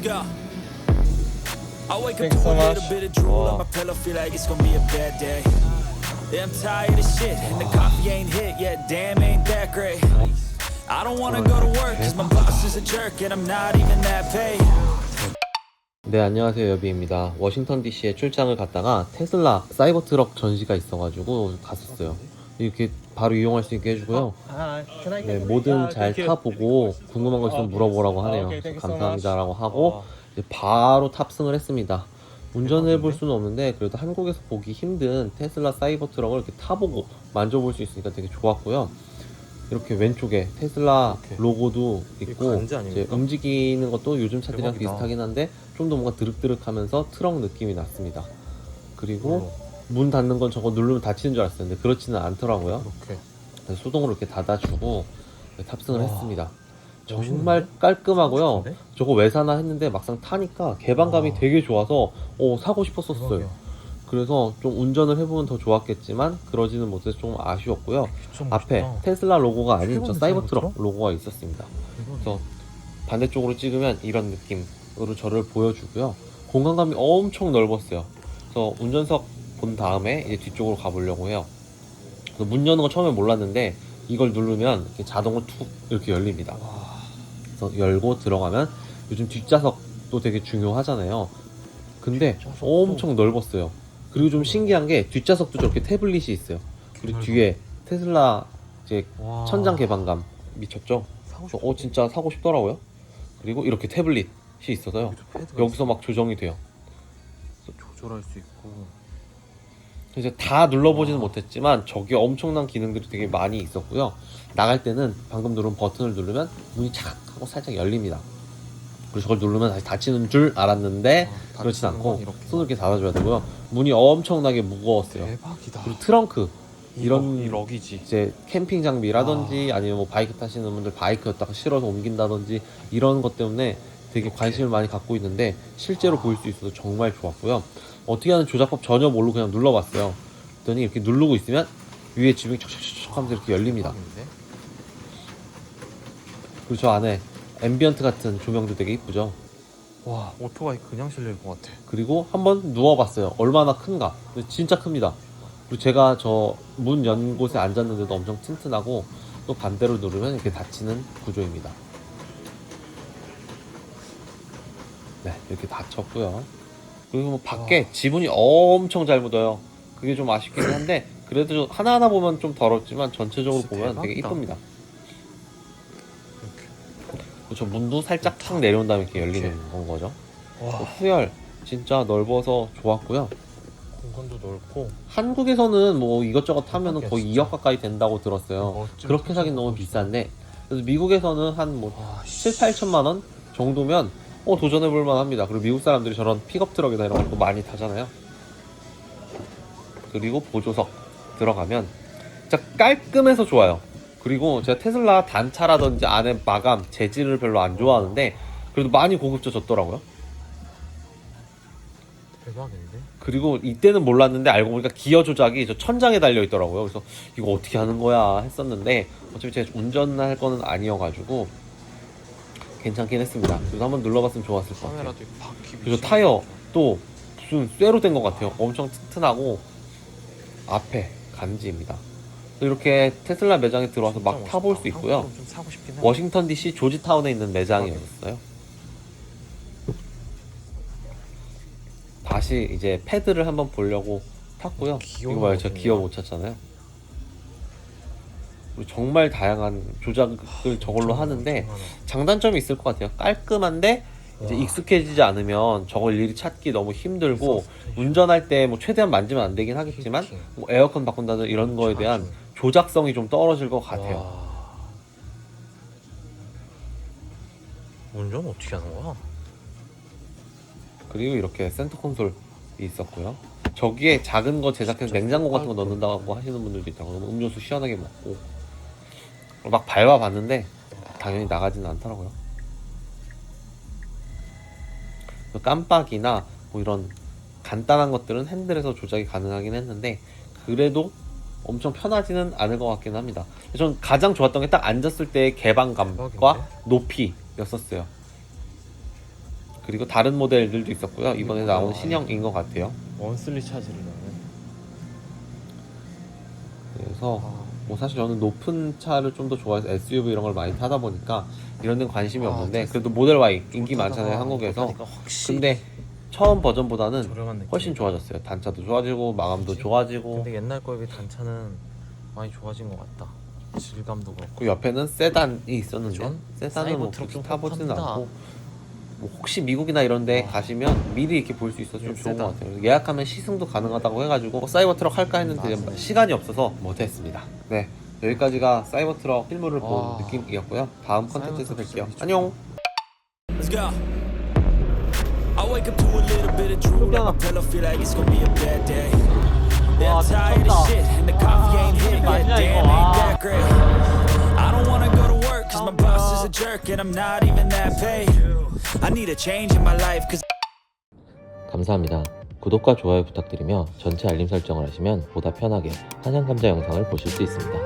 Let's go. I wake up Thanks to so a much. little bit of drool on my pillow, feel like it's gonna be a bad day. Yeah, I'm tired of shit, and the coffee ain't hit yet. Damn, ain't that great. I don't wanna go to work, cause my boss is a jerk, and I'm not even that paid. 네 안녕하세요 여비입니다 워싱턴 DC에 출장을 갔다가 테슬라 사이버 트럭 전시가 있어가지고 갔었어요 이렇게 바로 이용할 수 있게 해주고요. 네, 뭐든 잘 타보고 궁금한 거 있으면 물어보라고 하네요. 그래서 감사합니다라고 하고 이제 바로 탑승을 했습니다. 운전을 해볼 수는 없는데 그래도 한국에서 보기 힘든 테슬라 사이버 트럭을 이렇게 타보고 만져볼 수 있으니까 되게 좋았고요. 이렇게 왼쪽에 테슬라 로고도 있고? 이제 움직이는 것도 요즘 차들이랑 대박이다. 비슷하긴 한데 좀 더 뭔가 드륵드륵하면서 트럭 느낌이 났습니다. 그리고 어. 문 닫는 건 저거 누르면 닫히는 줄 알았어요. 근데 그렇지는 않더라고요. 이렇게 그래서 수동으로 이렇게 닫아주고 탑승을 와. 했습니다. 정말 깔끔하고요. 멋있는데? 저거 왜 사나 했는데 막상 타니까 개방감이 와. 되게 좋아서 어, 사고 싶었었어요. 대박이야. 그래서 좀 운전을 해보면 더 좋았겠지만 그러지는 못해서 좀 아쉬웠고요. 앞에 멋있다. 테슬라 로고가 아닌 저 최근 사이버 디자인 트럭 같죠? 로고가 있었습니다. 그래서 반대쪽으로 찍으면 이런 느낌으로 저를 보여주고요. 공간감이 엄청 넓었어요. 그래서 운전석 본 다음에 이제 뒤쪽으로 가보려고 해요. 문 여는 거 처음에 몰랐는데 이걸 누르면 이렇게 자동으로 툭 이렇게 열립니다. 와, 그래서 열고 들어가면 요즘 뒷좌석도 되게 중요하잖아요. 근데 뒷좌석도- 엄청 넓었어요. 그리고 좀 신기한 게 뒷좌석도 저렇게 태블릿이 있어요. 그리고. 뒤에 테슬라 이제 와. 천장 개방감 미쳤죠? 그래서. 어 진짜 사고 싶더라고요. 그리고 이렇게 태블릿이 있어서요. 여기서 막 조정이 돼요. 조절할 수 있고. 이제 다 눌러보지는 와. 못했지만 저게 엄청난 기능들이 되게 많이 있었고요. 나갈 때는 방금 누른 버튼을 누르면 문이 착 하고 살짝 열립니다. 그리고 저걸 누르면 다시 닫히는 줄 알았는데 아, 그렇진 닫히는 건 않고 이렇게. 손을 이렇게 닫아줘야 되고요. 문이 엄청나게 무거웠어요. 대박이다. 그리고 트렁크 이 이런 럭- 이 럭이지. 이제 캠핑 장비라든지 아 니면 뭐 바이크 타시는 분들 바이크였다가 실어서 옮긴다든지 이런 것 때문에 되게 관심을 많이 갖고 있는데 실제로 보일 수 있어서 정말 좋았고요. 어떻게 하는 조작법 전혀 모르고 그냥 눌러봤어요. 그랬더니 이렇게 누르고 있으면 위에 지붕이 척척척 하면서 이렇게 열립니다. 그리고 저 안에 앰비언트 같은 조명도 되게 이쁘죠. 와 오토바이 그냥 실릴 것 같아. 그리고 한번 누워봤어요. 얼마나 큰가. 진짜 큽니다. 그리고 제가 저 문 연 곳에 앉았는데도 엄청 튼튼하고 또 반대로 누르면 이렇게 닫히는 구조입니다. 네, 이렇게 닫혔고요. 그리고 뭐 밖에 지문이 엄청 잘 묻어요. 그게 좀 아쉽긴 한데 그래도 좀 하나하나 보면 좀 더럽지만 전체적으로 진짜 보면 되게 대박이다. 이쁩니다. 저 문도 살짝 탁 내려온 다음에 이렇게 열리는 건 거죠. 와 후열 진짜 넓어서 좋았고요. 공간도 넓고. 한국에서는 뭐 이것저것 대박이야, 거의 진짜. 2억 가까이 된다고 들었어요. 멋진 그렇게 사긴 너무. 비싼데 그래서 미국에서는 한뭐와 7, 8천만 원 정도면 어 도전해 볼 만합니다. 그리고 미국 사람들이 저런 픽업 트럭이나 이런 것도 많이 타잖아요. 그리고 보조석 들어가면 진짜 깔끔해서 좋아요. 그리고 제가 테슬라 단차라든지 안에 마감 재질을 별로 안 좋아하는데 그래도 많이 고급져졌더라고요. 대박인데? 그리고 이때는 몰랐는데 알고 보니까 기어 조작이 저 천장에 달려 있더라고요. 그래서 이거 어떻게 하는 거야 했었는데 어차피 제가 운전할 거는 아니어가지고 괜찮긴 했습니다. 그래서 한번 눌러봤으면 좋았을 것 같아요. 카메라도 있고 바퀴. 그리고 타이어 또 무슨 쇠로 된 것 같아요. 엄청 튼튼하고 앞에 간지입니다. 이렇게 테슬라 매장에 들어와서 막 타볼 수 있고요. 좀 사고 싶긴 해. 워싱턴 DC 조지타운에 있는 매장이었어요. 다시 이제 패드를 한번 보려고 탔고요. 이거 봐요, 제가. 기어 못 찾잖아요. 정말 다양한 조작을 저걸로 하는데 장단점이 있을 것 같아요. 깔끔한데 이제 와. 익숙해지지 않으면 저걸 일일이 찾기 너무 힘들고 운전할 때 뭐 최대한 만지면 안 되긴 하겠지만. 뭐 에어컨 바꾼다든 이런 거에 대한. 조작성이 좀 떨어질 것 같아요. 와. 운전 어떻게 하는 거야? 그리고 이렇게 센터 콘솔이 있었고요. 저기에 작은 거 제작해서 냉장고 같은 거. 넣는다고 하시는 분들도 있다고 음료수 시원하게 먹고 막 밟아봤는데 당연히 나가지는 않더라고요. 그 깜빡이나 뭐 이런 간단한 것들은 핸들에서 조작이 가능하긴 했는데 그래도 엄청 편하지는 않을 것 같긴 합니다. 전 가장 좋았던 게 딱 앉았을 때의 개방감과 대박인데? 높이였었어요. 그 그리고 다른 모델들도 있었고요. 이번에 나온 신형인 것 같아요. 원슬리 차지를 나는. 그래서 아, 뭐 사실 저는 높은 차를 좀 더 좋아해서 SUV 이런 걸 많이 타다 보니까 이런 데는 관심이 아, 없는데. 그래도 모델 Y 인기 많잖아요 한국에서. 확실히 근데 처음 버전보다는. 훨씬 좋아졌어요. 단차도 좋아지고 마감도 좋아지고 근데 옛날 거에 비해 단차는 많이 좋아진 것 같다. 질감도 그렇고. 그 옆에는 세단이 있었는데 전 세단은 뭐좀 타보지는. 않고 뭐 혹시 미국이나 이런 데 와. 가시면 미리 이렇게 볼 수 있어서 좀 예, 좋은 세단. 것 같아요. 예약하면 시승도 가능하다고 해가지고 사이버 트럭 할까 했는데 맞네. 시간이 없어서 못했습니다. 네 여기까지가 사이버 트럭 실물을 본 와. 느낌이었고요. 다음 컨텐츠에서 사이버 뵐게요. 트럭 안녕. Let's go. I wake up to a little bit of drool on my pillow, feel like it's gonna be a bad day. Yeah, I'm tired of shit, and the coffee ain't hit yet. Damn, ain't that great. I don't wanna go to work, cause my boss is a jerk, and I'm not even that paid. 감사합니다. 구독과 좋아요 부탁드리며 전체 알림 설정을 하시면 보다 편하게 한양 감자 영상을 보실 수 있습니다.